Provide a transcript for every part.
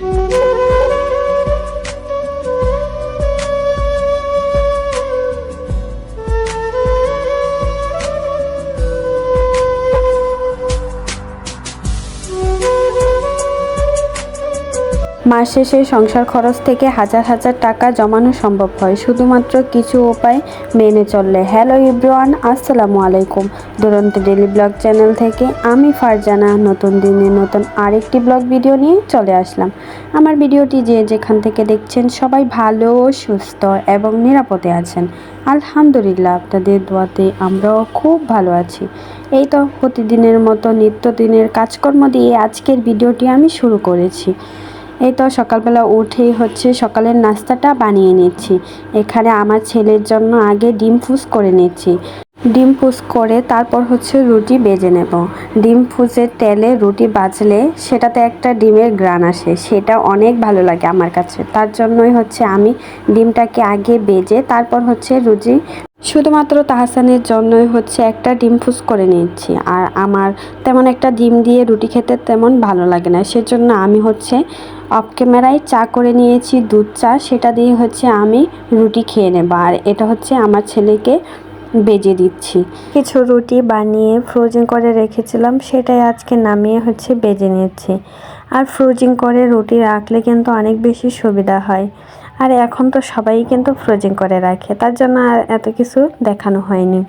Oh. মাস শেষে সংসার খরচ থেকে হাজার হাজার টাকা জমানো সম্ভব হয়। শুধুমাত্র কিছু উপায় মেনে চললে। হ্যালো ইব্রান আসসালামু আলাইকুম। দুরন্ত ডেলি ব্লগ চ্যানেল থেকে আমি ফারজানা। নতুন দিনে নতুন আরেকটি ব্লগ ভিডিও নিয়ে চলে আসলাম। আমার ভিডিওটি যে যেখান থেকে দেখছেন সবাই ভালো, সুস্থ এবং নিরাপদে আছেন। আলহামদুলিল্লাহ, আপনাদের দোয়াতে আমরাও খুব ভালো আছি। এই তো প্রতিদিনের মতো নিত্যদিনের কাজকর্ম দিয়ে আজকের ভিডিওটি আমি শুরু করেছি। এই তো সকালবেলা উঠেই হচ্ছে সকালের নাস্তাটা বানিয়ে নিচ্ছি। এখানে আমার ছেলের জন্য আগে ডিম ফুস করে নিচ্ছি। ডিম ফুস করে তারপর হচ্ছে রুটি বেজে নেব। ডিম ফুসের তেলে রুটি বাজলে সেটাতে একটা ডিমের গ্রান আসে, সেটা অনেক ভালো লাগে আমার কাছে। তার জন্যই হচ্ছে আমি ডিমটাকে আগে বেজে তারপর হচ্ছে রুটি শুধুমাত্র তাহসানের জন্যই হচ্ছে একটা ডিম ফুস করে নিচ্ছি আর আমার তেমন একটা ডিম দিয়ে রুটি খেতে তেমন ভালো লাগে না। সেজন্য আমি হচ্ছে অফ ক্যামেরায় চা করে নিয়েছি, দুধ চা। সেটা দিয়ে হচ্ছে আমি রুটি খেয়ে নেব। আর এটা হচ্ছে আমার ছেলেকে বেজে দিচ্ছি। কিছু রুটি বানিয়ে ফ্রোজিং করে রেখেছিলাম। সেটাই আজকে নামিয়ে হচ্ছে বেজে নিচ্ছি আর ফ্রোজিং করে রুটি রাখলে কিন্তু অনেক বেশি সুবিধা হয়। আর এখন তো সবাই কিন্তু ফ্রোজিং করে রাখে, তার জন্য আর এত কিছু দেখানো হয়নি।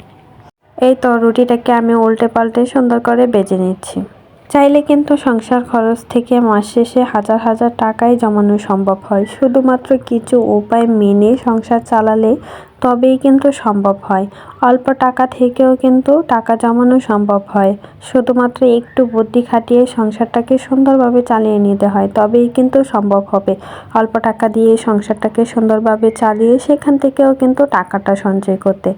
এই তো রুটিটাকে আমি উল্টে পাল্টে সুন্দর করে বেজে নিচ্ছি। চাইলে কিন্তু সংসার খরচ থেকে মাস শেষে হাজার হাজার টাকাই জমানো সম্ভব হয়। শুধুমাত্র কিছু উপায় মেনে সংসার চালালে তবেই কিন্তু সম্ভব হয়। অল্প টাকা থেকেও কিন্তু টাকা জমানো সম্ভব হয়। শুধুমাত্র একটু বুদ্ধি খাটিয়ে সংসারটাকে সুন্দরভাবে চালিয়ে নিতে হয়, তবেই কিন্তু সম্ভব হবে। অল্প টাকা দিয়ে সংসারটাকে সুন্দরভাবে চালিয়ে সেখান থেকেও কিন্তু টাকাটা সঞ্চয় করতে।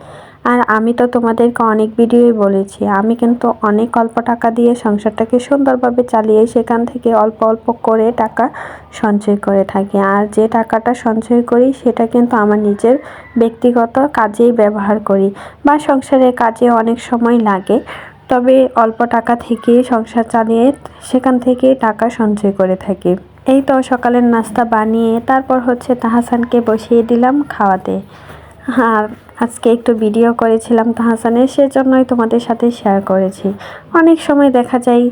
আর আমি তো তোমাদেরকে অনেক ভিডিওই বলেছি। আমি কিন্তু অনেক অল্প টাকা দিয়ে সংসারটাকে সুন্দরভাবে চালিয়ে সেখান থেকে অল্প অল্প করে টাকা সঞ্চয় করে থাকি। আর যে টাকাটা সঞ্চয় করি, সেটা কিন্তু আমার নিজের ব্যক্তিগত কাজেই ব্যবহার করি বা সংসারের কাজে অনেক সময় লাগে। তবে অল্প টাকা থেকে সংসার চালিয়ে সেখান থেকে টাকা সঞ্চয় করে থাকি। এই তো সকালের নাস্তা বানিয়ে তারপর হচ্ছে তাহাসানকে বসিয়ে দিলাম খাওয়াতে। আর আজকে একটু ভিডিও করেছিলাম তাহাসানের সেজন্যই তোমাদের সাথে শেয়ার করেছি। অনেক সময় দেখা যায়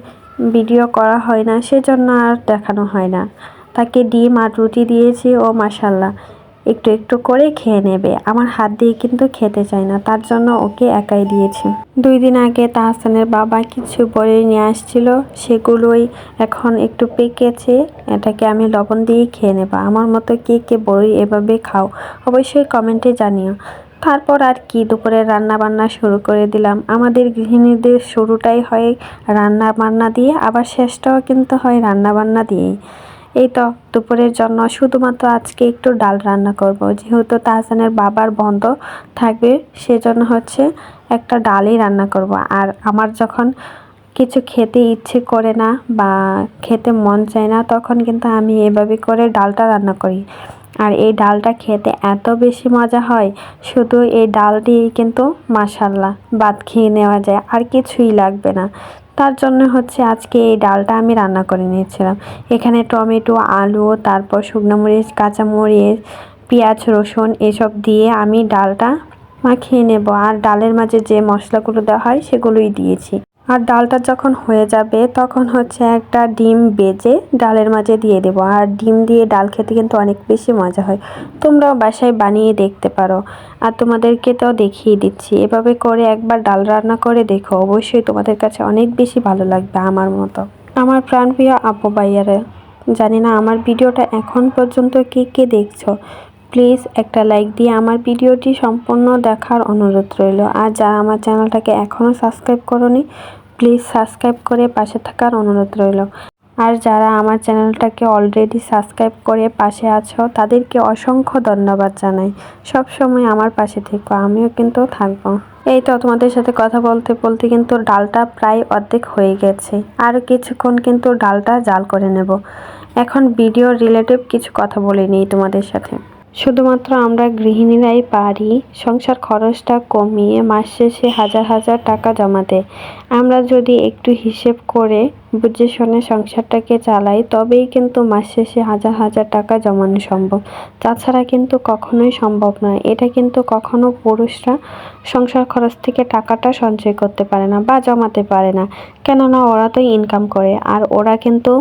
ভিডিও করা হয় না, সেজন্য আর দেখানো হয় না। তাকে ডিম আর রুটি দিয়েছি, ও মাসাল্লাহ একটু একটু করে খেয়ে নেবে। আমার হাত দিয়ে কিন্তু খেতে চায় না, তার জন্য ওকে একাই দিয়েছি। দুই দিন আগে তাহসানের বাবা কিছু বড়ি নিয়ে আসছিল, সেগুলোই এখন একটু পেকেছে। এটাকে আমি লবণ দিয়ে খেয়ে নেব। আমার মতো কে কে বড়ি এভাবে খাও, অবশ্যই কমেন্টে জানিও। তারপর আর কি, দুপুরে রান্না বান্না শুরু করে দিলাম। আমাদের গৃহিণীদের শুরুটাই হয় রান্না বান্না দিয়ে, আবার শেষটাও কিন্তু হয় রান্না বান্না দিয়েই। এই তো, দুপুরের জন্য শুধুমাত্র আজকে একটু ডাল রান্না করব। যেহেতু তাহসানের বাবার বন্ধ থাকবে, সেজন্য হচ্ছে একটা ডালই রান্না করব। আর আমার যখন কিছু খেতে ইচ্ছে করে না বা খেতে মন চায় না, তখন কিন্তু আমি এভাবে করে ডালটা রান্না করি। আর এই ডালটা খেতে এত বেশি মজা হয়, শুধু এই ডাল দিয়েই কিন্তু মাসাল্লাহ ভাত খেয়ে নেওয়া যায়, আর কিছুই লাগবে না। তার জন্য হচ্ছে আজকে এই ডালটা আমি রান্না করে নিয়েছিলাম। এখানে টমেটো, আলু, তারপর শুকনো মরিচ কাঁচামরিচ পেঁয়াজ, রসুন এসব দিয়ে আমি ডালটা মাখিয়ে নেব। আর ডালের মাঝে যে মশলাগুলো দেওয়া হয় সেগুলোই দিয়েছি। আর ডালটা যখন হয়ে যাবে, তখন হচ্ছে একটা ডিম বেজে ডালের মাঝে দিয়ে দেবো। আর ডিম দিয়ে ডাল খেতে কিন্তু অনেক বেশি মজা হয়। তোমরাও বাসায় বানিয়ে দেখতে পারো। আর তোমাদেরকে তো দেখিয়ে দিচ্ছি। এভাবে করে একবার ডাল রান্না করে দেখো। অবশ্যই তোমাদের কাছে অনেক বেশি ভালো লাগবে আমার মতো। আমার প্রাণপ্রিয় আপু ভাইয়ারে, জানি না আমার ভিডিওটা এখন পর্যন্ত কে কে দেখছ? প্লিজ একটা লাইক দিয়ে আমার ভিডিওটি সম্পূর্ণ দেখার অনুরোধ রইল। আর যারা আমার চ্যানেলটাকে এখনও সাবস্ক্রাইব করনি, প্লিজ সাবস্ক্রাইব করে পাশে থাকার অনুরোধ রইল। আর যারা আমার চ্যানেলটাকে অলরেডি সাবস্ক্রাইব করে পাশে আছো, তাদেরকে অসংখ্য ধন্যবাদ জানাই। সব সময় আমার পাশে থেকো, আমিও কিন্তু থাকব। এই তো তোমাদের সাথে কথা বলতে বলতে কিন্তু ডালটা প্রায় অর্ধেক হয়ে গেছে। আর কিছুক্ষণ কিন্তু ডালটা জাল করে নেব। এখন ভিডিও রিলেটিভ কিছু কথা বলে নিই তোমাদের সাথে। শুধুমাত্র আমরা গৃহিণীরাই পারি, সংসার খরচটা কমিয়ে মাস শেষে হাজার হাজার টাকা জমাতে। আমরা যদি একটু হিসেব করে বুঝে শুনে সংসারটাকে চালাই, তবেই কিন্তু মাস শেষে হাজার হাজার টাকা জমানো সম্ভব। তাছাড়া কিন্তু কখনোই সম্ভব নয়। এটা কিন্তু কখনো পুরুষরা সংসার খরচ থেকে টাকাটা সঞ্চয় করতে পারে না বা জমাতে পারে না। কেননা ওরা তো ইনকাম করে, আর ওরা কিন্তু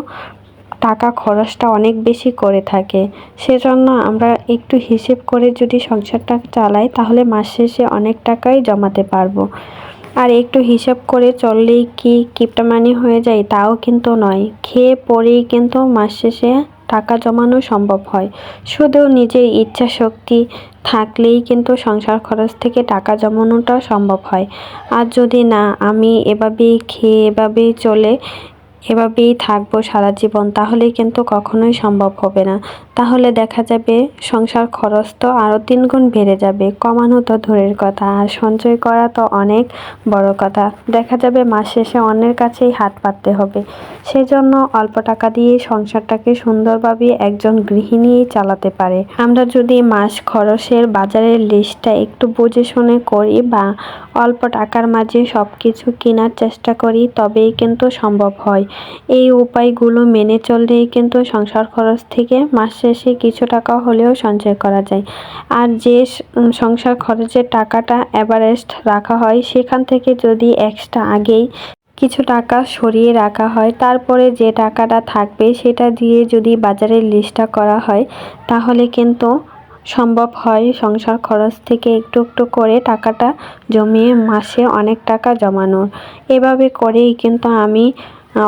টাকা খরচটা অনেক বেশি করে থাকে। সেজন্য আমরা একটু হিসেব করে যদি সংসারটা চালাই, তাহলে মাস শেষে অনেক টাকাই জমাতে পারব। আর একটু হিসাব করে চললেই কি কিপটামানি হয়ে যায়, তাও কিন্তু নয়। খেয়ে পরেই কিন্তু মাস শেষে টাকা জমানো সম্ভব হয়। শুধু নিজের ইচ্ছা শক্তি থাকলেই কিন্তু সংসার খরচ থেকে টাকা জমানোটা সম্ভব হয়। আর যদি না, আমি এভাবেই খেয়ে এভাবেই চলে এভাবেই থাকব সারা জীবন তাহলে কিন্তু কখনোই সম্ভব হবে না। তাহলে দেখা যাবে সংসার খরচ তো আরও তিনগুণ বেড়ে যাবে, কমানো তো দূরের কথা, আর সঞ্চয় করা তো অনেক বড় কথা। দেখা যাবে মাস শেষে অন্যের কাছেই হাত পাততে হবে। সেজন্য অল্প টাকা দিয়ে সংসারটাকে সুন্দরভাবে একজন গৃহিণীই চালাতে পারে। আমরা যদি মাস খরচের বাজারের লিস্টটা একটু বুঝে শুনে করি বা অল্প টাকার মাঝে সব কিছু কেনার চেষ্টা করি, তবেই কিন্তু সম্ভব হয়। এই উপায়গুলো মেনে চললেই কিন্তু সংসার খরচ থেকে মাস শেষে কিছু টাকা হলেও সঞ্চয় করা যায়। আর যে সংসার খরচের টাকাটা অ্যাভারেস্ট রাখা হয়, সেখান থেকে যদি এক্সট্রা আগেই কিছু টাকা সরিয়ে রাখা হয়, তারপরে যে টাকাটা থাকবে সেটা দিয়ে যদি বাজারের লিস্টটা করা হয়, তাহলে কিন্তু সম্ভব হয় সংসার খরচ থেকে একটু একটু করে টাকাটা জমিয়ে মাসে অনেক টাকা জমানোর। এভাবে করেই কিন্তু আমি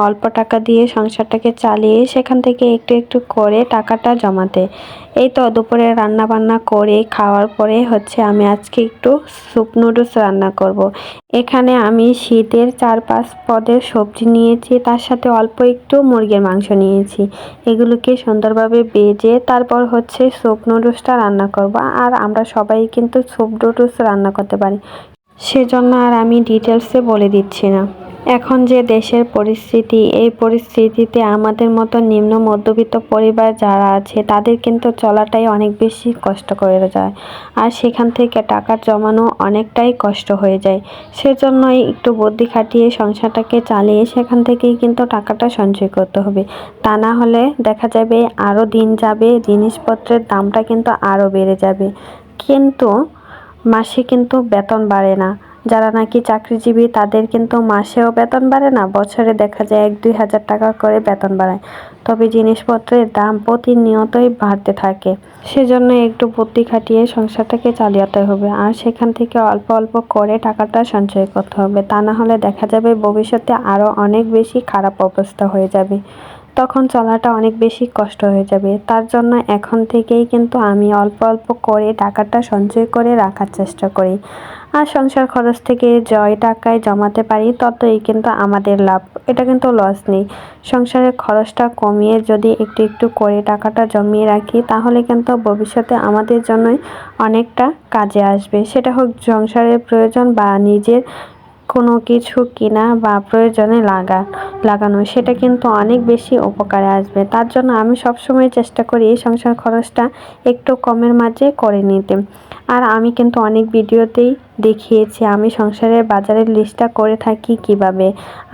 অল্প টাকা দিয়ে সংসারটাকে চালিয়ে সেখান থেকে একটু একটু করে টাকাটা জমাতে। এই তো দুপুরে রান্না বান্না করে খাওয়ার পরে হচ্ছে আমি আজকে একটু স্যুপ নুডলস রান্না করব। এখানে আমি শীতের চার পাঁচ পদের সবজি নিয়েছি, তার সাথে অল্প একটু মুরগির মাংস নিয়েছি। এগুলোকে সুন্দরভাবে বেজে তারপর হচ্ছে স্যুপ নুডলসটা রান্না করব। আর আমরা সবাই কিন্তু স্যুপ নুডলস রান্না করতে পারি। সেজন্য আর আমি ডিটেলসে বলে দিচ্ছি না। এখন যে দেশের পরিস্থিতি, এই পরিস্থিতিতে আমাদের মতো নিম্ন মধ্যবিত্ত পরিবার যারা আছে, তাদের কিন্তু চলাটাই অনেক বেশি কষ্ট করে যায়। আর সেখান থেকে টাকা জমানো অনেকটাই কষ্ট হয়ে যায়। সেজন্যই একটু বুদ্ধি খাটিয়ে সংসারটাকে চালিয়ে সেখান থেকেই কিন্তু টাকাটা সঞ্চয় করতে হবে। তা না হলে দেখা যাবে আরও দিন যাবে, জিনিসপত্রের দামটা কিন্তু আরও বেড়ে যাবে। কিন্তু মাসে কিন্তু বেতন বাড়ে না। যারা নাকি চাকরিজীবী, তাদের কিন্তু মাসেও বেতন বাড়ে না, বছরে দেখা যায় এক দুই হাজার টাকা করে বেতন বাড়ায় তবে জিনিসপত্রের দাম প্রতিনিয়তই বাড়তে থাকে। সেজন্য একটু বুদ্ধি খাটিয়ে সংসারটাকে চালিয়াতে হবে আর সেখান থেকে অল্প অল্প করে টাকাটা সঞ্চয় করতে হবে। তা না হলে দেখা যাবে ভবিষ্যতে আরও অনেক বেশি খারাপ অবস্থা হয়ে যাবে। তখন চলাটা অনেক বেশি কষ্ট হয়ে যাবে। তার জন্য এখন থেকেই কিন্তু আমি অল্প অল্প করে টাকাটা সঞ্চয় করে রাখার চেষ্টা করি। আর সংসার খরচ থেকে জয় টাকায় জমাতে পারি, ততই কিন্তু আমাদের লাভ। এটা কিন্তু লস নেই। সংসারের খরচটা কমিয়ে যদি একটু একটু করে টাকাটা জমিয়ে রাখি, তাহলে কিন্তু ভবিষ্যতে আমাদের জন্যই অনেকটা কাজে আসবে। সেটা হোক সংসারের প্রয়োজন বা নিজের কোনো কিছু কিনা বা প্রয়োজনে লাগা, লাগানো, সেটা কিন্তু অনেক বেশি উপকারে আসবে। তার জন্য আমি সবসময় চেষ্টা করি এই সংসার খরচটা একটু কমের মাঝে করে নিতে। আর আমি কিন্তু অনেক ভিডিওতেই দেখিয়েছি আমি সংসারের বাজারের লিস্টটা করে থাকি কীভাবে,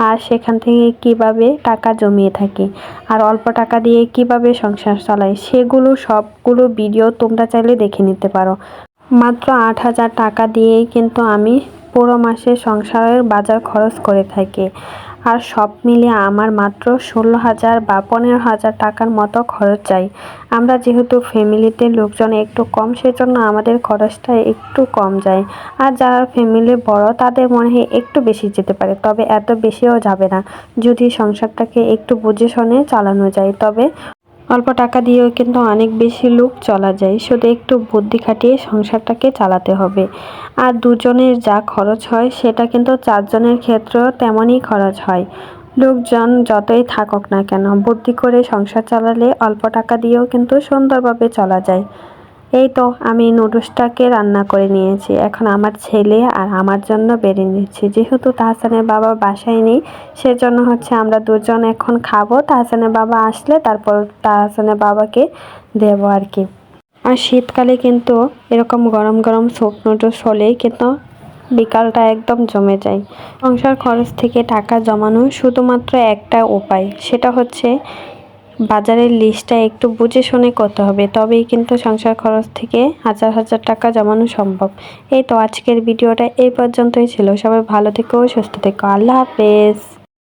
আর সেখান থেকে কীভাবে টাকা জমিয়ে থাকি, আর অল্প টাকা দিয়ে কীভাবে সংসার চালাই, সেগুলো সবগুলো ভিডিও তোমরা চাইলে দেখে নিতে পারো। মাত্র আট হাজার টাকা দিয়েই কিন্তু আমি পুরো মাসে সংসারের বাজার খরচ করে থাকি। আর সব মিলিয়ে আমার মাত্র ষোলো হাজার বা পনেরো হাজার টাকার মতো খরচ চাই। আমরা যেহেতু ফ্যামিলিতে লোকজন একটু কম, সেজন্য আমাদের খরচটা একটু কম যায়। আর যারা ফ্যামিলি বড়, তাদের মনে হয় একটু বেশি যেতে পারে, তবে এত বেশিও যাবে না। যদি সংসারটাকে একটু বুঝে শুনে চালানো যায়, তবে অল্প টাকা দিয়েও কিন্তু অনেক বেশি লোক চলা যায়। শুধু একটু বুদ্ধি খাটিয়ে সংসারটাকে চালাতে হবে। আর দুজনের যা খরচ হয়, সেটা কিন্তু চারজনের ক্ষেত্রেও তেমনই খরচ হয়। লোকজন যতই থাকুক না কেন, বুদ্ধি করে সংসার চালালে অল্প টাকা দিয়েও কিন্তু সুন্দরভাবে চলা যায়। এই তো, আমি নুডলসটাকে রান্না করে নিয়েছি। এখন আমার ছেলে আর আমার জন্য বেড়ে নিচ্ছি। যেহেতু তাহসানের বাবা বাসায় নেই, সেজন্য হচ্ছে আমরা দুজন এখন খাব। তাহসানের বাবা আসলে তারপর তাহসানের বাবাকে দেবো আর কি। আর শীতকালে কিন্তু এরকম গরম গরম স্যুপ নুডলস হলেই কিন্তু বিকালটা একদম জমে যায়। সংসার খরচ থেকে টাকা জমানো শুধুমাত্র একটা উপায়, সেটা হচ্ছে বাজারের লিস্টটা একটু বুঝে শুনে করতে হবে, তবেই কিন্তু সংসার খরচ থেকে হাজার হাজার টাকা জমানো সম্ভব। এই তো আজকের ভিডিওটা এই পর্যন্তই ছিল। সবাই ভালো থেকো, সুস্থ থেকো। আল্লাহ হাফেজ।